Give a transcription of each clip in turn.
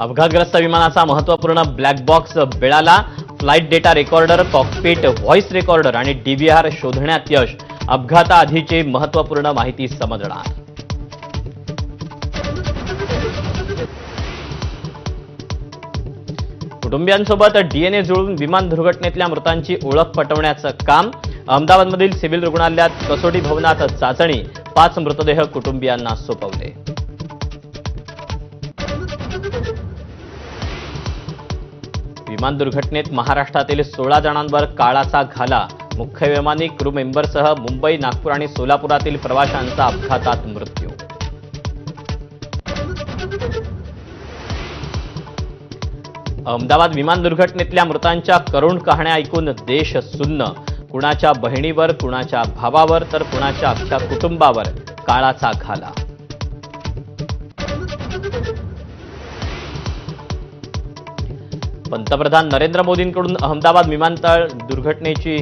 अपघातग्रस्त विमानाचा महत्त्वपूर्ण black box बिळाला flight data recorder cockpit voice recorder आणि डीव्हीआर शोधण्यात यश. अपघाताआधीची महत्त्वपूर्ण माहिती समजणार. कुटुंबियांसोबत डीएनए जुळून विमान दुर्घटनेतल्या मृतांची ओळख पटवण्याचं काम. अहमदाबादमधील सिव्हिल रुग्णालयात कसोटी भवनात चाचणी. पाच मृतदेह कुटुंबियांना सोपवले. विमान दुर्घटनेत महाराष्ट्रातील सोळा जणांवर काळाचा घाला. मुख्य विमानी क्रू मेंबरसह मुंबई नागपूर आणि सोलापुरातील प्रवाशांचा अपघातात मृत्यू. अहमदाबाद विमान दुर्घटनेतल्या मृतांच्या करुण कहाण्या ऐकून देश सुन्न. कुणाच्या बहिणीवर कुणाच्या भावावर तर कुणाच्या अख्ख्या कुटुंबावर काळाचा घाला. पंतप्रधान नरेंद्र मोदींकडून अहमदाबाद विमानतळ दुर्घटनेची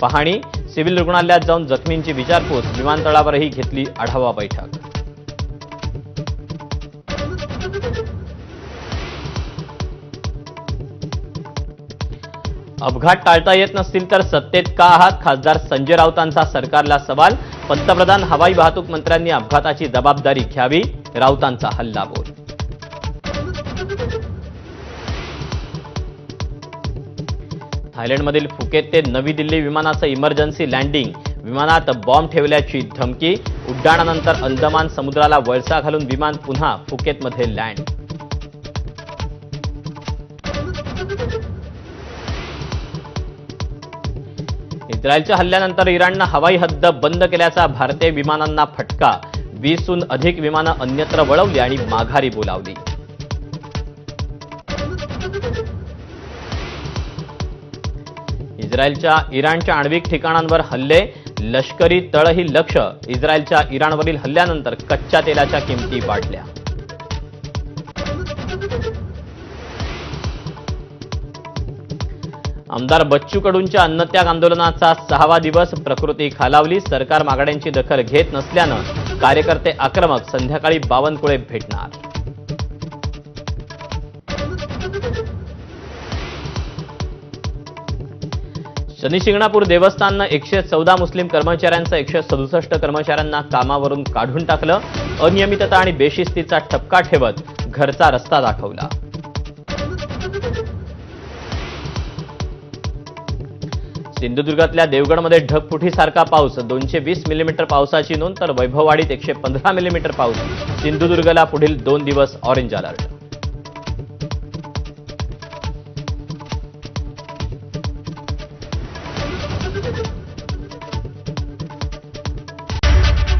पाहणी सिव्हिल रुग्णालयात जाऊन जखमींची विचारपूस विमानतळावरही घेतली आढावा बैठक. अपघात टाळता येत नसतील तर सत्तेत का आहात? खासदार संजय राऊतांचा सरकारला सवाल पंतप्रधान हवाई वाहतूक मंत्र्यांनी अपघाताची जबाबदारी घ्यावी राऊतांचा हल्लाबोल थायलंडमधील फुकेत ते नवी दिल्ली विमानाचं इमर्जन्सी लँडिंग विमानात बॉम्ब ठेवल्याची धमकी. उड्डाणानंतर अंदमान समुद्राला वळसा घालून विमान पुन्हा फुकेतमध्ये लँड इस्रायलच्या हल्ल्यानंतर इराणनं हवाई हद्द बंद केल्याचा भारतीय विमानांना फटका. वीसहून अधिक विमानं अन्यत्र वळवली आणि माघारी बोलावली. इस्रायलच्या इराणच्या आण्विक ठिकाणांवर हल्ले लष्करी तळही लक्ष इस्रायलच्या इराणवरील हल्ल्यानंतर कच्च्या तेलाच्या किमती वाढल्या. आमदार बच्चू कडूंच्या अन्नत्याग आंदोलनाचा सहावा दिवस प्रकृती खालावली. सरकार मागण्यांची दखल घेत नसल्यानं कार्यकर्ते आक्रमक संध्याकाळी बावनकुळे भेटणार. शनिशिंगणापूर देवस्थाननं एकशे चौदा मुस्लिम कर्मचाऱ्यांचं एकशे सदुसष्ट कर्मचाऱ्यांना कामावरून काढून टाकलं. अनियमितता आणि बेशिस्तीचा ठपका ठेवत घरचा रस्ता दाखवला. सिंधुदुर्गातल्या देवगडमध्ये ढगफुटीसारखा पाऊस दोनशे वीस मिलीमीटर पावसाची नोंद तर वैभववाडीत एकशे पंधरा मिलीमीटर पाऊस. सिंधुदुर्गला पुढील दोन दिवस orange alert.